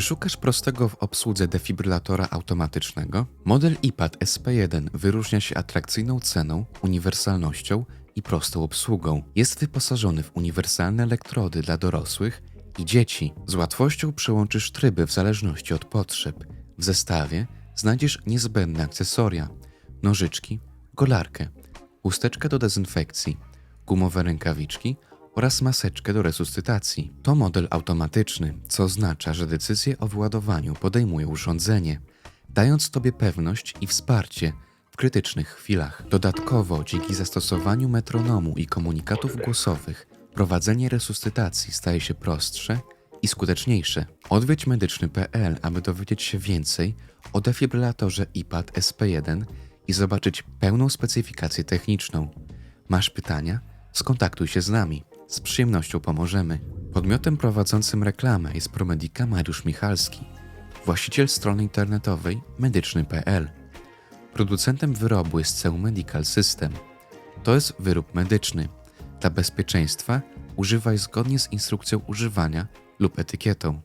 Szukasz prostego w obsłudze defibrylatora automatycznego? Model iPad SP1 wyróżnia się atrakcyjną ceną, uniwersalnością i prostą obsługą. Jest wyposażony w uniwersalne elektrody dla dorosłych i dzieci. Z łatwością przełączysz tryby w zależności od potrzeb. W zestawie znajdziesz niezbędne akcesoria: nożyczki, golarkę, chusteczkę do dezynfekcji, gumowe rękawiczki oraz maseczkę do resuscytacji. To model automatyczny, co oznacza, że decyzję o wyładowaniu podejmuje urządzenie, dając Tobie pewność i wsparcie w krytycznych chwilach. Dodatkowo, dzięki zastosowaniu metronomu i komunikatów głosowych, prowadzenie resuscytacji staje się prostsze i skuteczniejsze. Odwiedź medyczny.pl, aby dowiedzieć się więcej o defibrylatorze iPad SP1 i zobaczyć pełną specyfikację techniczną. Masz pytania? Skontaktuj się z nami. Z przyjemnością pomożemy. Podmiotem prowadzącym reklamę jest Promedica Mariusz Michalski, właściciel strony internetowej medyczny.pl. Producentem wyrobu jest CEU Medical System. To jest wyrób medyczny. Dla bezpieczeństwa używaj zgodnie z instrukcją używania lub etykietą.